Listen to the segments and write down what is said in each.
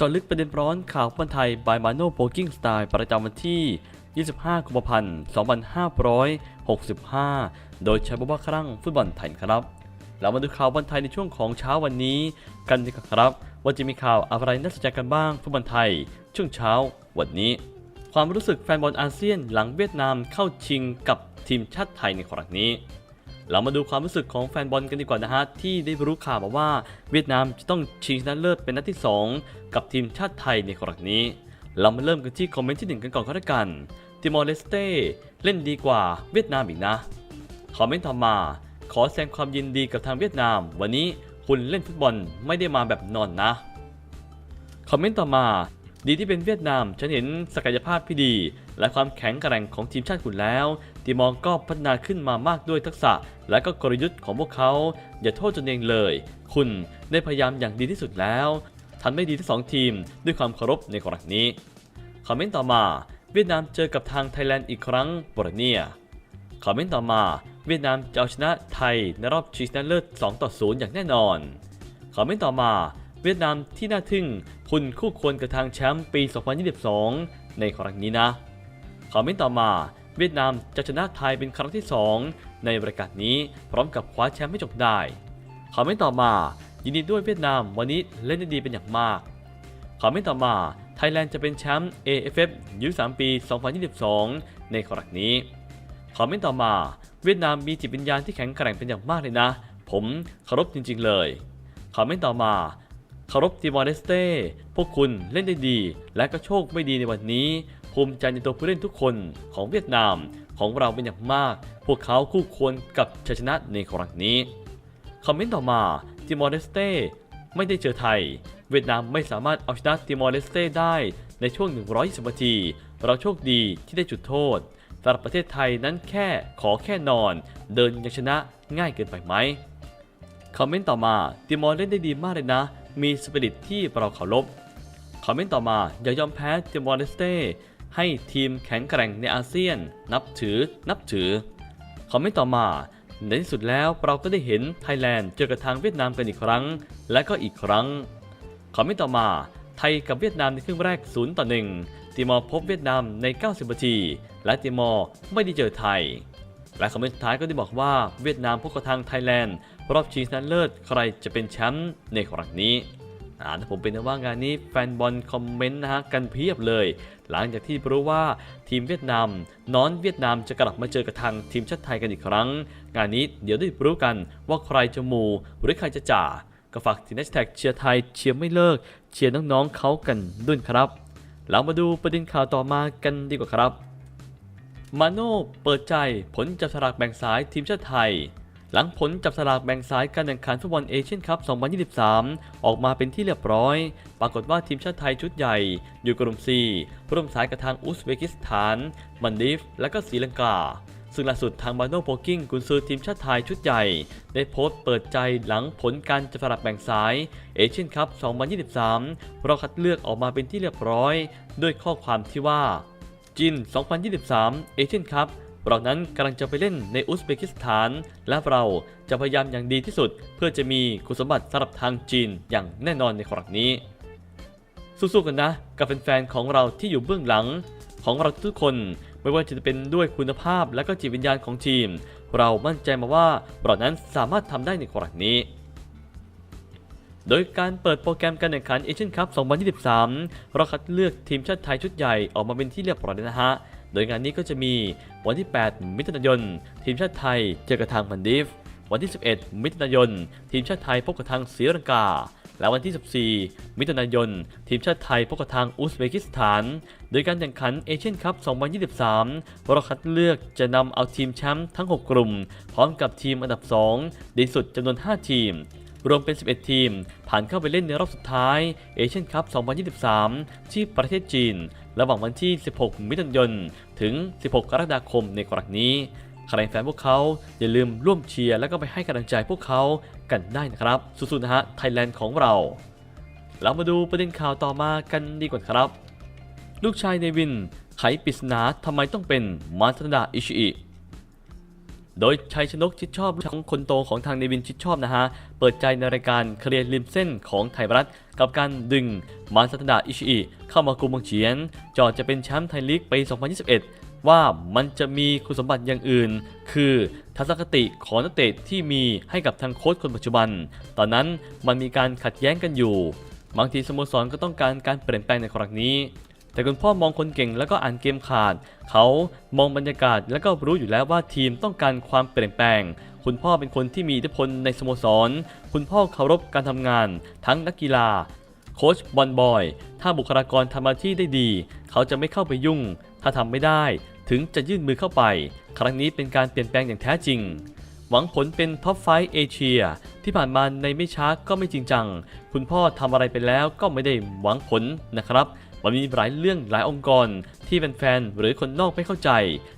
จาะลึกประเด็นร้อนข่าวฟุตบอลไทย บายมาโน่โ o กิ้งสไตล์ประจำวันที่ 25 กุมภาพันธ์ 2565 โดยใช้บว่าครั้งฟุตบอลไทยครับ เรามาดูข่าวบอลไทยในช่วงของเช้าวันนี้กันดีกว่าครับ ว่าจะมีข่าวอะไรน่าสนใจกันบ้างฟุตบอลไทย ช่วงเช้าวันนี้ ความรู้สึกแฟนบอลอาเซียนหลังเวียดนามเข้าชิงกับทีมชาติไทยในครั้งนี้ เรามาดูความรู้สึกของแฟนบอลกันดีกว่านะฮะที่ได้รู้ข่าวมาว่า เวียดนามจะต้องชิงชนะเลิศเป็นนัดที่ 2 กับทีมชาติไทยในครั้งนี้ เรามาเริ่มกันที่คอมเมนต์ที่ 1 กันก่อนก็แล้วกันติมอร์เลสเต้เล่นดีกว่าเวียดนามอีกนะคอมเมนต์ต่อมาขอแสดงความยินดีกับทางเวียดนาม วันนี้คุณเล่นฟุตบอลไม่ได้มาแบบนอนนะคอมเมนต์ต่อมา ดีที่เป็นเวียดนามฉันเห็นศักยภาพที่ดี และความแข็งแกร่งของทีมชาติคุณแล้ว ตีมองก็พัฒนาขึ้นมามากด้วยทักษะ และก็กลยุทธ์ของพวกเขา อย่าโทษตนเองเลย คุณได้พยายามอย่างดีที่สุดแล้วทำได้ดีทั้งสองทีมด้วยความเคารพในกรณีนี้ คอมเมนต์ต่อมาเวียดนามเจอกับทางไทยแลนด์อีกครั้งบรเนียคอมเมนต์ต่อมา เวียดนามจะเอาชนะไทยในรอบชิงชนะเลิศ2ต่อ0อย่างแน่นอนคอมเมนต์ต่อมา เวียดนามที่น่าทึ่ง คุณคู่ควรกับทางแชมป์ปี 2022 ในครั้งนี้นะคอมเมนต์ต่อมา เวียดนามจะชนะไทยเป็นครั้งที่ 2 ในรายการนี้พร้อมกับคว้าแชมป์ให้จบได้คอมเมนต์ต่อมายินดีด้วยเวียดนามวันนี้เล่นได้ดีเป็นอย่างมากคอมเมนต์ต่อมาไทยแลนด์จะเป็นแชมป์ AFF ยู3ปี 2022 ในครั้งนี้คอมเมนต์ต่อมาเวียดนามมีจิตวิญญาณที่แข็งแกร่งเป็นอย่างมากเลยนะ ผมเคารพจริง ๆ เลยคอมเมนต์ต่อมาเคารพติมอร์เลสเต้พวกคุณเล่นได้ดี และก็โชคไม่ดีในวันนี้ ภูมิใจในตัวผู้เล่นทุกคนของเวียดนามของเราเป็นอย่างมาก พวกเขาคู่ควรกับชัยชนะในครั้งนี้ คอมเมนต์ต่อมาติมอร์เลสเต้ไม่ได้เจอไทย เวียดนามไม่สามารถเอาชนะติมอร์เลสเต้ได้ในช่วง 120 นาที เราโชคดีที่ได้จุดโทษสำหรับประเทศไทยนั้นแค่ขอแค่นอน เดินยังชนะง่ายเกินไปไหมคอมเมนต์ต่อมาติมอร์เล่นได้ดีมากเลยนะ มีสปิริตที่เราเคารพคอมเมนต์ต่อมาอย่ายอมแพ้ติมอร์เลสเต้ ให้ทีมแข็งแกร่งในอาเซียน นับถือ นับถือ คอมเมนต์ต่อมา ในที่สุดแล้วเราก็ได้เห็นไทยแลนด์เจอกับทางเวียดนามกันอีกครั้ง และก็อีกครั้ง คอมเมนต์ต่อมา ไทยกับเวียดนามในครึ่งแรก0ต่อ1ติมอร์พบเวียดนามใน 90นาที และติมอร์ไม่ได้เจอไทย และคอมเมนต์สุดท้ายก็ได้บอกว่าเวียดนามพบกับทางไทยแลนด์รอบชิงชนะเลิศใครจะเป็นแชมป์ในครั้งนี้ อ่าผมเป็นนะว่างานนี้แฟนบอลคอมเมนต์นะฮะกันเพียบเลย หลังจากที่รู้ว่าทีมเวียดนามน้อนเวียดนามจะกลับมาเจอกับทางทีมชาติไทยกันอีกครั้ง งานนี้เดี๋ยวได้รู้กันว่าใครจะหมูหรือใครจะจ่าก็ฝากทีนัชแท็กเชียร์ไทยเชียร์ไม่เลิก เชียร์น้องๆเขากันด้วยครับเรามาดูประเด็นข่าวต่อมากันดีกว่าครับ มาโน่เปิดใจผลจับสลากแบ่งสายทีมชาติไทย หลังผลจับสลากแบ่งสายการแข่งขันฟุตบอลเอเชียนคัพ 2023 ออกมาเป็นที่เรียบร้อย ปรากฏว่าทีมชาติไทยชุดใหญ่ อยู่กลุ่ม4ร่วมสายกับทางอุซเบกิสถาน มันดีฟและก็ศรีลังกา ซึ่งล่าสุดทางมาโน่โปกิ้งกุนซือทีมชาติไทยชุดใหญ่ ได้โพสต์เปิดใจหลังผลการจับสลากแบ่งสายเอเชียนคัพ 2023รอคัดเลือกออกมาเป็นที่เรียบร้อย ด้วยข้อความที่ว่าจีน2023 เอเชียนคัพ เรานั้นกำลังจะไปเล่นในอุซเบกิสถาน และเราจะพยายามอย่างดีที่สุด เพื่อจะมีคุณสมบัติสำหรับทางจีนอย่างแน่นอนในครั้งนี้ สู้ๆกันนะ กับแฟนๆของเราที่อยู่เบื้องหลัง ของเราทุกคนไม่ว่าจะเป็นด้วยคุณภาพและก็จิตวิญญาณของทีม เรามั่นใจมาว่าเรานั้นสามารถทำได้ในครั้งนี้โดยการเปิดโปรแกรมการแข่งขันเอเชียนคัพ 2023 เราคัดเลือกทีมชาติไทยชุดใหญ่ออกมาเป็นที่เรียบร้อยแล้วนะฮะ โดยงานนี้ก็จะมีวันที่ 8 มิถุนายน ทีมชาติไทยเจอกับทางมันดีฟวันที่ 11 มิถุนายน ทีมชาติไทยพบกับทางศรีลังกา และวันที่ 14 มิถุนายน ทีมชาติไทยพบกับทางอุซเบกิสถาน โดยการแข่งขันเอเชียนคัพ 2023เราคัดเลือกจะนำเอาทีมแชมป์ทั้ง 6 กลุ่ม พร้อมกับทีมอันดับ 2 ดีสุดจำนวน 5 ทีมรวมเป็น 11 ทีม ผ่านเข้าไปเล่นในรอบสุดท้ายเอเชียนคัพ 2023 ที่ประเทศจีน ระหว่างวันที่ 16 มิถุนายน ถึง 16 กรกฎาคมในครั้งนี้ ใครแฟนพวกเขาอย่าลืมร่วมเชียร์แล้วก็ไปให้กำลังใจพวกเขากันได้นะครับ สุดๆนะฮะไทยแลนด์ของเรา เรามาดูประเด็นข่าวต่อมากันดีกว่าครับ ลูกชายเนวิน ไขปริศนาทำไมต้องเป็นมาสดาอิชิอิ โดยชัยชนกชิดชอบลูกชายของคนโตของทางเนวินชิดชอบนะฮะ เปิดใจในรายการเคลียร์ริมเส้นของไทยรัฐ กับการดึงมานสัตดาอิชิอิเข้ามากุมบังเฉียนจอดจะเป็นแชมป์ไทยลีกปี 2021 ว่ามันจะมีคุณสมบัติอย่างอื่น คือทัศนคติของนักเตะที่มีให้กับทางโค้ชคนปัจจุบัน ตอนนั้นมันมีการขัดแย้งกันอยู่ บางทีสโมสรก็ต้องการการเปลี่ยนแปลงในครั้งนี้ แต่คุณพ่อมองคนเก่งแล้วก็อ่านเกมขาด เขามองบรรยากาศแล้วก็รู้อยู่แล้วว่าทีมต้องการความเปลี่ยนแปลง คุณพ่อเป็นคนที่มีอิทธิพลในสโมสร คุณพ่อเคารพการทำงาน ทั้งนักกีฬา โค้ชบอลบอย ถ้าบุคลากรทำหน้าที่ได้ดี เขาจะไม่เข้าไปยุ่ง ถ้าทำไม่ได้ ถึงจะยื่นมือเข้าไป ครั้งนี้เป็นการเปลี่ยนแปลงอย่างแท้จริงหวังผลเป็นท็อปไฟเอเชีย ที่ผ่านมาในไม่ช้าก็ไม่จริงจัง คุณพ่อทำอะไรไปแล้วก็ไม่ได้หวังผลนะครับ มันมีหลายเรื่องหลายองค์กร ที่แฟนๆหรือคนนอกไม่เข้าใจ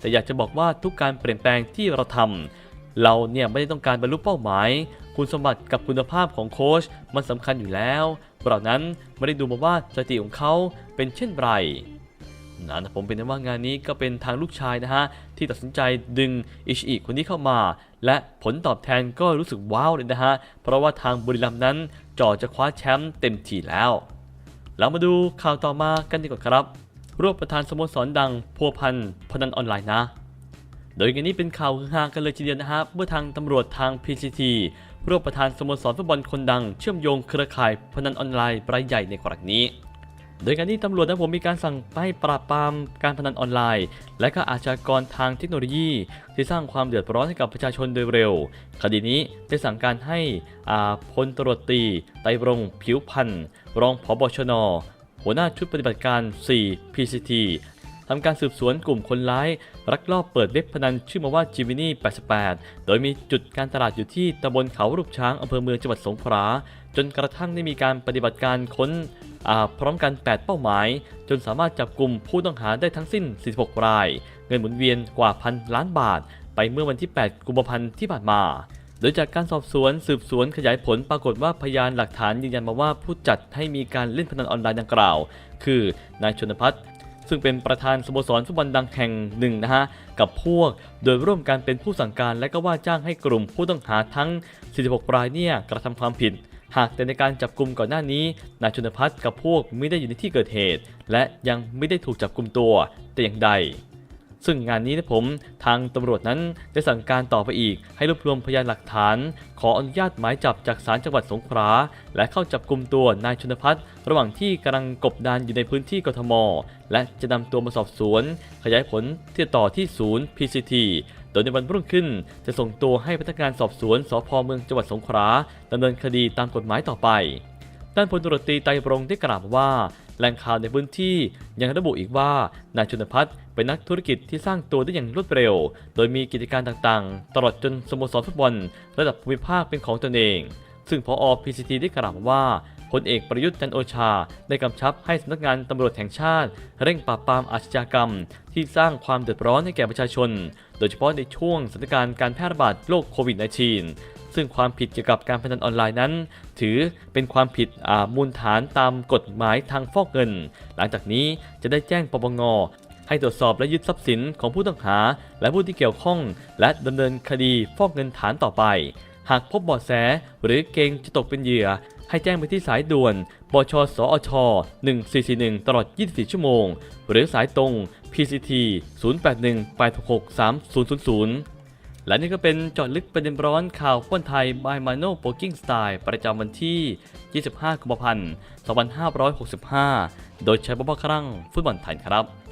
แต่อยากจะบอกว่าทุกการเปลี่ยนแปลงที่เราทำเราเนี่ยไม่ได้ต้องการบรรลุเป้าหมาย คุณสมบัติกับคุณภาพของโค้ชมันสำคัญอยู่แล้วเรานั้นไม่ได้ดูมาว่าสถิติของเขาเป็นเช่นไรนะผมเป็นว่างานนี้ก็เป็นทางลูกชายนะฮะ ที่ตัดสินใจดึงอิชิอิคนนี้เข้ามา และผลตอบแทนก็รู้สึกว้าวเลยนะฮะ เพราะว่าทางบุรีรัมย์นั้นจ่อจะคว้าแชมป์เต็มทีแล้ว เรามาดูข่าวต่อมากันดีกว่าครับ รวบประธานสโมสรดังพัวพันพนันออนไลน์นะ โดยงานนี้เป็นข่าวฮือฮากันเลยทีเดียวนะฮะเมื่อทางตำรวจทาง PCT รวบประธานสโมสรฟุตบอลคนดังเชื่อมโยงเครือข่ายพนันออนไลน์รายใหญ่ในครั้งนี้ โดยการที่ตำรวจนะผมมีการสั่งให้ปราบปรามการพนันออนไลน์ และก็อาชญากรทางเทคโนโลยี ที่สร้างความเดือดร้อนให้กับประชาชนโดยเร็ว คดีนี้ได้สั่งการให้อาพลตรวจตีไตรรงผิวพันธ์รองผบชน หัวหน้าชุดปฏิบัติการ 4 PCT ทำการสืบสวนกลุ่มคนร้าย รักลอบเปิดเว็บพนันชื่อมาว่าจิมินี่ 88 โดยมีจุดการตลาดอยู่ที่ตำบลเขารูปช้างอำเภอเมืองจังหวัดสงขลาจนกระทั่งได้มีการปฏิบัติการค้น พร้อมกัน 8 เป้าหมาย จนสามารถจับกลุ่มผู้ต้องหาได้ทั้งสิ้น 46 ราย เงินหมุนเวียนกว่าพันล้านบาท ไปเมื่อวันที่ 8 กุมภาพันธ์ที่ผ่านมาโดยจากการสอบสวนสืบสวนขยายผลปรากฏว่าพยานหลักฐานยืนยันมาว่าผู้จัดให้มีการเล่นพนันออนไลน์ดังกล่าว คือนายชนพัฒน์ซึ่งเป็นประธานสโมสรฟุตบอลดังแห่งหนึ่งนะฮะ กับพวกโดยร่วมกันเป็นผู้สั่งการและก็ว่าจ้างให้กลุ่มผู้ต้องหาทั้ง 46 รายเนี่ยกระทำความผิด หากแต่ในการจับกลุ่มก่อนหน้านี้นายชนพัฒน์กับพวกไม่ได้อยู่ในที่เกิดเหตุ และยังไม่ได้ถูกจับกลุ่มตัวแต่อย่างใด ซึ่งงานนี้นะผมทางตำรวจนั้นได้สั่งการต่อไปอีก ให้รวบรวมพยานหลักฐาน ขออนุญาตหมายจับจากศาลจังหวัดสงขลาและเข้าจับกลุ่มตัวนายชนพัฒน์ระหว่างที่กำลังกบดานอยู่ในพื้นที่กทม และจะนำตัวมาสอบสวน ขยายผลที่ต่อที่ศูนย์ PCT โดยในวันรุ่งขึ้นจะส่งตัวให้พนักงานสอบสวนสพเมืองจังหวัดสงขลาดำเนินคดีตามกฎหมายต่อไปด้านพลตรวจตีไตรรงได้กล่าวว่า แหล่งข่าวในพื้นที่ยังระบุอีกว่านายชนพัฒน์เป็นนักธุรกิจที่สร้างตัวได้อย่างรวดเร็ว โดยมีกิจการต่างๆ ตลอดจนสโมสรฟุตบอลระดับภูมิภาคเป็นของตนเอง ซึ่งพอ PCT ได้กล่าวว่าพลเอกประยุทธ์จันโอชา ได้กำชับให้สำนักงานตำรวจแห่งชาติ เร่งปราบปรามอาชญากรรม ที่สร้างความเดือดร้อนให้แก่ประชาชน โดยเฉพาะในช่วงสถานการณ์การแพร่ระบาดโรคโควิด -19 ซึ่งความผิดเกี่ยวกับการพนันออนไลน์นั้น ถือเป็นความผิดมูลฐานตามกฎหมายทางฟอกเงิน หลังจากนี้จะได้แจ้งปปงให้ตรวจสอบและยึดทรัพย์สินของผู้ต้องหา และผู้ที่เกี่ยวข้อง และดำเนินคดีฟอกเงินฐานต่อไป หากพบเบาะแสหรือเกงจะตกเป็นเหยื่อ ให้แจ้งไปที่สายด่วนบชสอช 1441 ตลอด 24 ชั่วโมง หรือสายตรง PCT 0818863000 และนี่ก็เป็นจอดลึกประเด็นร้อนข่าวฟุตบอลไทยบายมาโนโปกิ้งสไตล์ประจำวันที่ 25 กุมภาพันธ์ 2565 โดยใช้บ๊อบครั่งฟุตบอลไทยครับ